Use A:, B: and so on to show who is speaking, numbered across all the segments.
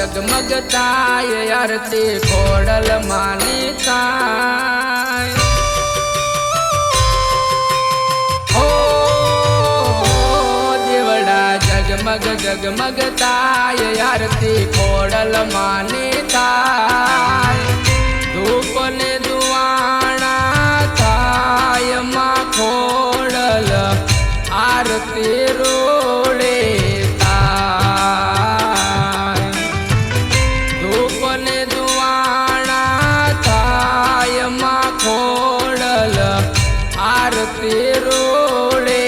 A: જગમગતાય અરતી codal માની થાય. ઓ દેવડા જગમગ જગમગતાય અરતી કોડલ માની થાય. ધૂપ ને દુવાણા થાયમાં ખોડલ આરતી રોડે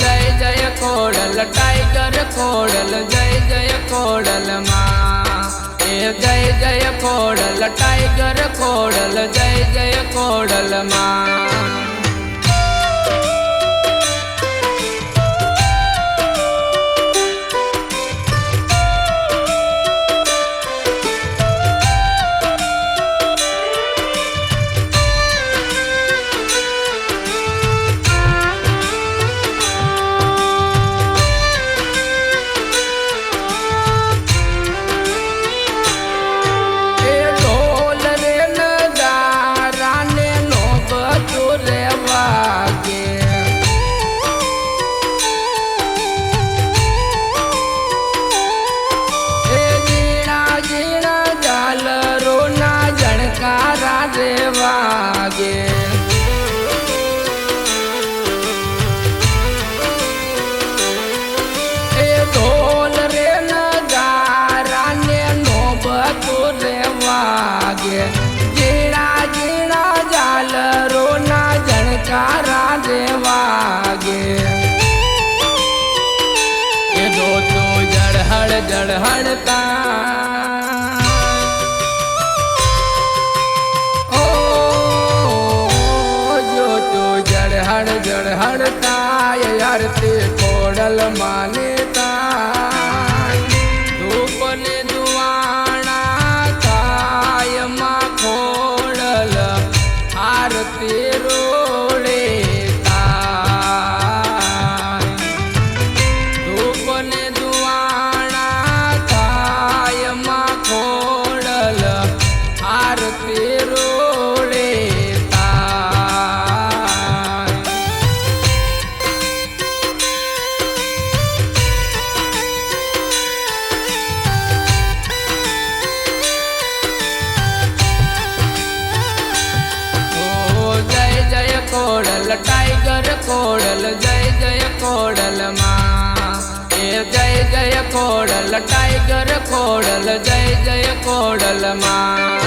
A: જય જય ખોડલ, ટાઈગર ખોડલ, જય જય ખોડલ, માં જય જય ખોડલ ટાઈગર ખોડલ જય જય ખોડલ માં. જળહળતા ઓ જો તો જળહળ જળહળતા તે કોડલ માને ખોડલ ટાઈગર કોડલ જય જય કોડલમાં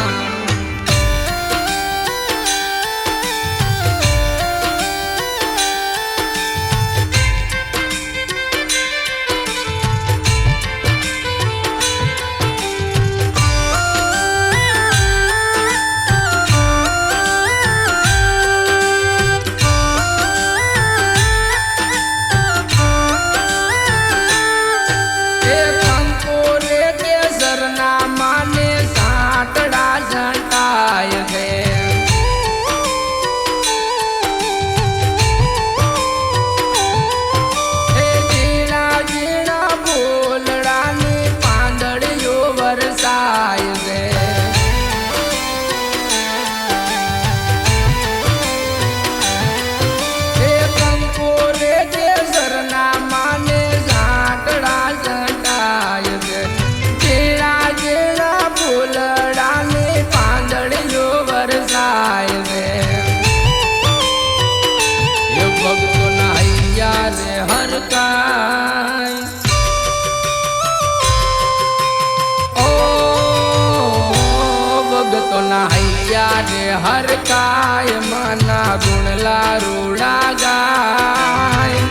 A: નૈયા રે હરકાય મના ગુણલા રૂડા ગાય.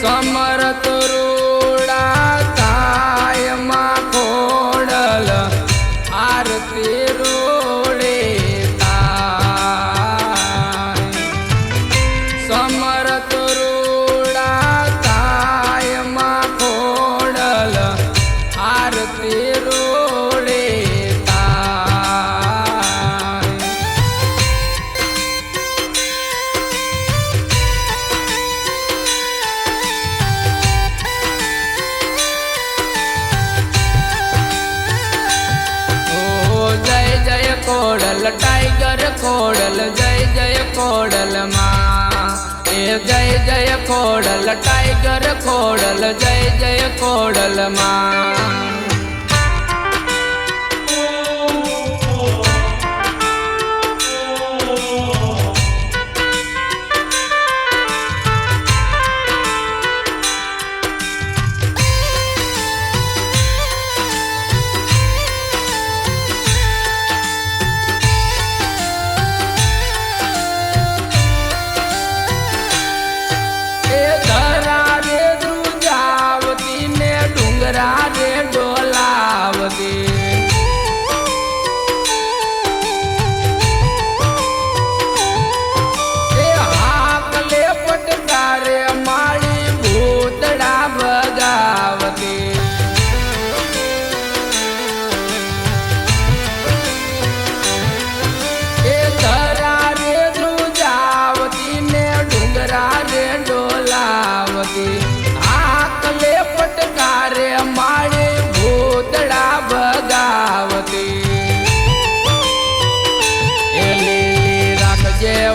A: સમરત રૂડા ખોડલ જય જય કોડલમાં એ જય જય કોડલ, ટાઈગર કોડલ, જય જય કોડલમાં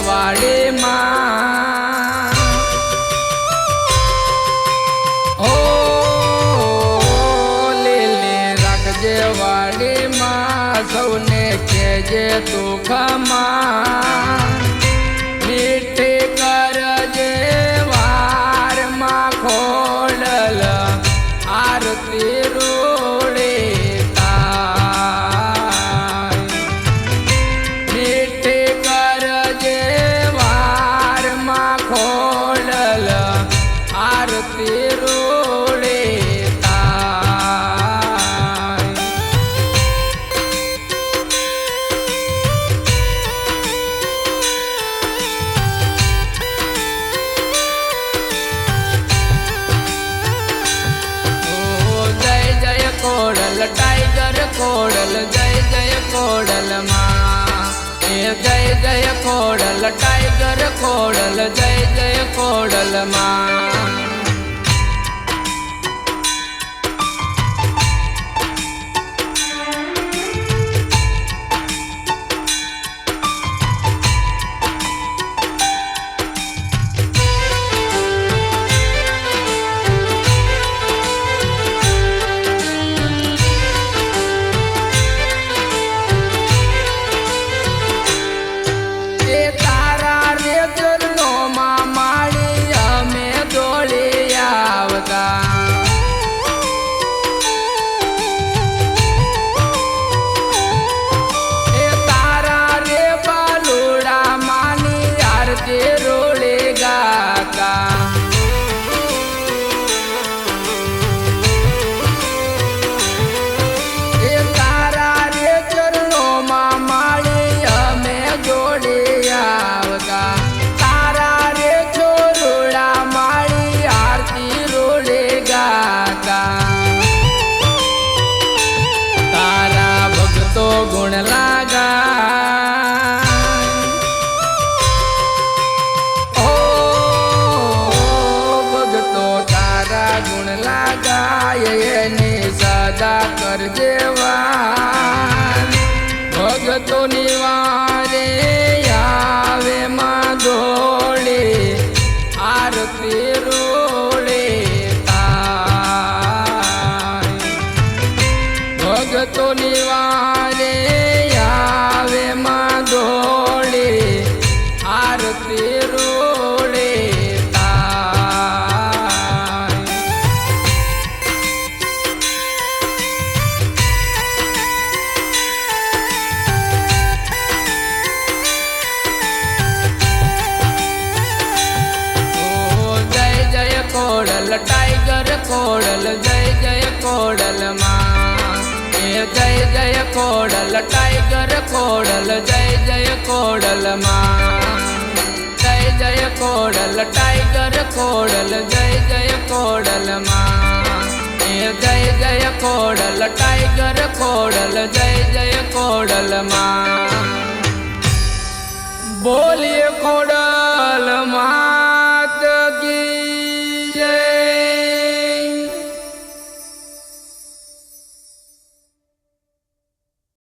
A: વાડીમાં. ઓ લીલી રાખજે વાડીમાં સૌને કેજે તું ખમા મીઠી કરજે વારમાં ખોડલ આરતી કોડલ ટાઈગર કોડલ જય જય કોડલમાં ગુણ લાગાય એની સદા કરજે વાર ભગતો નિવારે કોડલ ટાઈગર, કોડલ જય જય કોડલમાં જય જય કોડલ ટાઈગર, કોડલ જય જય કોડલમાં જય જય કોડલ ટાઈગર, કોડલ જય જય કોડલમાં જય જય કોડલ ટાઈગર, કોડલ જય જય કોડલમાં બોલીએ કોડલમાં